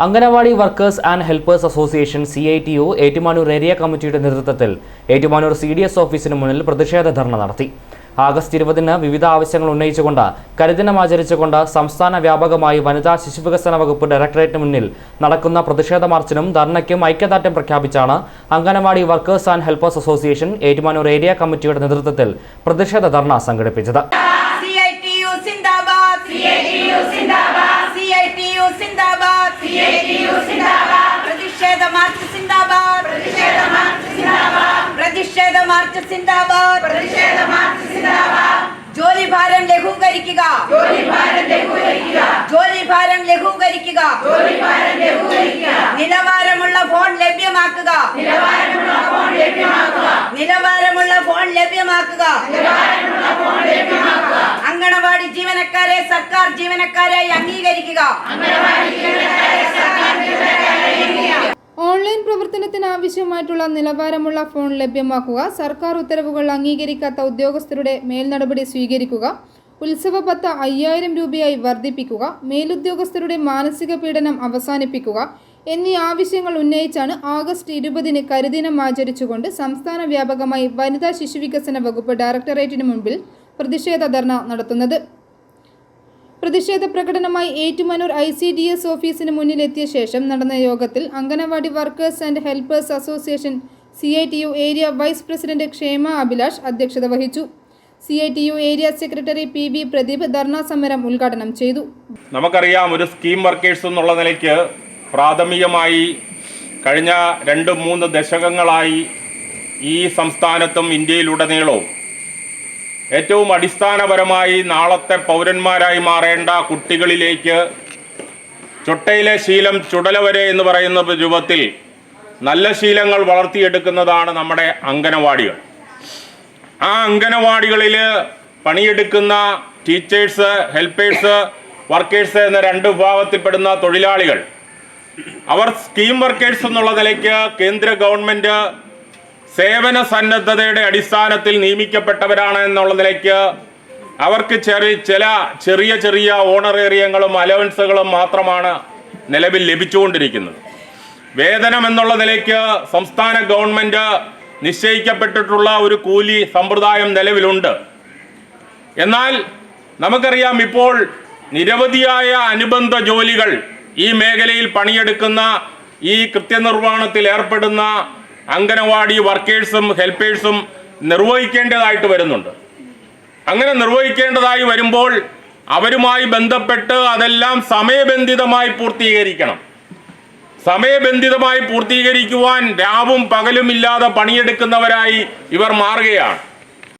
Anganwadi workers and helpers association C I T O Ettumanoor area കമ്മിറ്റിയുടെ നേതൃത്വത്തിൽ Ettumanoor C D S ഓഫീസിന് മുന്നിൽ പ്രതിഷേധ ധർണ നടത്തി. ആഗസ്റ്റ് ഇരുപതിന് വിവിധ ആവശ്യങ്ങൾ ഉന്നയിച്ചുകൊണ്ട് കരിദിനം ആചരിച്ചുകൊണ്ട് സംസ്ഥാന വ്യാപകമായി വനിതാ ശിശുവികസന വകുപ്പ് ഡയറക്ടറേറ്റിന് മുന്നിൽ നടക്കുന്ന പ്രതിഷേധ മാർച്ചിനും ധർണയ്ക്കും ഐക്യദാർഢ്യം പ്രഖ്യാപിച്ചാണ് anganwadi workers and helpers association Ettumanoor area കമ്മിറ്റിയുടെ നേതൃത്വത്തിൽ പ്രതിഷേധ ധർണ സംഘടിപ്പിച്ചത്. പ്രതിഷേധ മാർച്ച് സിന്ദാബാദ് പ്രതിഷേധ മാർച്ച് സിന്ദാബാദ് പ്രതിഷേധ മാർച്ച് സിന്ദാബാദ് പ്രതിഷേധ മാർച്ച് സിന്ദാബാദ് ജോലി ഭാരം ലഘൂകരിക്കുക. ജോലി ഭാരം ലഘൂകരിക്കുക. ജോലി ഭാരം ലഘൂകരിക്കുക. നിലവാരമുള്ള ഫോൺ ലഭ്യമാക്കുക. നിലവാരമുള്ള ഫോൺ ലഭ്യമാക്കുക. നിലവാരമുള്ള ഫോൺ ലഭ്യമാക്കുക. നിലവാരമുള്ള ഫോൺ ലഭ്യമാക്കുക. അങ്കണവാടി ജീവനക്കാരെ സർക്കാർ ജീവനക്കാരായി അംഗീകരിക്കുക. ഓൺലൈൻ പ്രവർത്തനത്തിന് ആവശ്യമായിട്ടുള്ള നിലവാരമുള്ള ഫോൺ ലഭ്യമാക്കുക സർക്കാർ ഉത്തരവുകൾ അംഗീകരിക്കാത്ത ഉദ്യോഗസ്ഥരുടെ മേൽനടപടി സ്വീകരിക്കുക ഉത്സവ പത്ത് അയ്യായിരം രൂപയായി വർദ്ധിപ്പിക്കുക മേലുദ്യോഗസ്ഥരുടെ മാനസിക പീഡനം അവസാനിപ്പിക്കുക എന്നീ ആവശ്യങ്ങൾ ഉന്നയിച്ചാണ് ആഗസ്റ്റ് ഇരുപതിന് കരിദിനം ആചരിച്ചുകൊണ്ട് സംസ്ഥാന വ്യാപകമായി വനിതാ ശിശുവികസന വകുപ്പ് ഡയറക്ടറേറ്റിന് മുൻപിൽ പ്രതിഷേധ ധർണ നടത്തുന്നത്. പ്രതിഷേധ പ്രകടനമായി Ettumanoor I C D S ഓഫീസിന് മുന്നിലെത്തിയ ശേഷം നടന്ന യോഗത്തിൽ anganwadi workers and helpers association C I T U area vice president Kshema Abhilash അധ്യക്ഷത വഹിച്ചു. C I T U area secretary P V Pradeep dharna സമരം ഉദ്ഘാടനം ചെയ്തു. നമുക്കറിയാം ഒരു സ്കീം വർക്കേഴ്സ് എന്നുള്ള നിലയ്ക്ക് പ്രാഥമികമായി കഴിഞ്ഞ രണ്ട് മൂന്ന് ദശകങ്ങളായി ഈ സംസ്ഥാനത്തും ഇന്ത്യയിലുടനീളവും ഏറ്റവും അടിസ്ഥാനപരമായി നാളത്തെ പൗരന്മാരായി മാറേണ്ട കുട്ടികളിലേക്ക് ചൊട്ടയിലെ ശീലം ചുടല വരെ എന്ന് പറയുന്ന രൂപത്തിൽ നല്ല ശീലങ്ങൾ വളർത്തിയെടുക്കുന്നതാണ് നമ്മുടെ അംഗനവാടികൾ. ആ അംഗനവാടികളിൽ പണിയെടുക്കുന്ന ടീച്ചേഴ്സ് ഹെൽപ്പേഴ്സ് വർക്കേഴ്സ് എന്ന രണ്ട് വിഭാഗത്തിൽപ്പെടുന്ന തൊഴിലാളികൾ. അവർ സ്കീം വർക്കേഴ്സ് എന്നുള്ള നിലയ്ക്ക് കേന്ദ്ര ഗവൺമെന്റ് സേവന സന്നദ്ധതയുടെ അടിസ്ഥാനത്തിൽ നിയമിക്കപ്പെട്ടവരാണ് എന്നുള്ള നിലയ്ക്ക് അവർക്ക് ചെറിയ ചില ചെറിയ ചെറിയ ഓണറേറിയങ്ങളും അലവൻസുകളും മാത്രമാണ് നിലവിൽ ലഭിച്ചുകൊണ്ടിരിക്കുന്നത്. വേതനം എന്നുള്ള നിലയ്ക്ക് സംസ്ഥാന ഗവൺമെന്റ് നിശ്ചയിക്കപ്പെട്ടിട്ടുള്ള ഒരു കൂലി സമ്പ്രദായം നിലവിലുണ്ട്. എന്നാൽ നമുക്കറിയാം ഇപ്പോൾ നിരവധിയായ അനുബന്ധ ജോലികൾ ഈ മേഖലയിൽ പണിയെടുക്കുന്ന ഈ കൃത്യനിർവഹണത്തിൽ ഏർപ്പെടുന്ന അംഗനവാടി വർക്കേഴ്സും ഹെൽപ്പേഴ്സും നിർവഹിക്കേണ്ടതായിട്ട് വരുന്നുണ്ട്. അങ്ങനെ നിർവഹിക്കേണ്ടതായി വരുമ്പോൾ അവരുമായി ബന്ധപ്പെട്ട് അതെല്ലാം സമയബന്ധിതമായി പൂർത്തീകരിക്കണം. സമയബന്ധിതമായി പൂർത്തീകരിക്കുവാൻ രാവും പകലും ഇല്ലാതെ പണിയെടുക്കുന്നവരായി ഇവർ മാറുകയാണ്.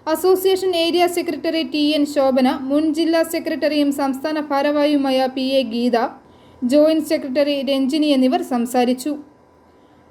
Association area secretary T N Shobhana മുൻ ജില്ലാ സെക്രട്ടറിയും സംസ്ഥാന ഭാരവാഹിയുമായ P A Geetha joint secretary Ranjini എന്നിവർ സംസാരിച്ചു.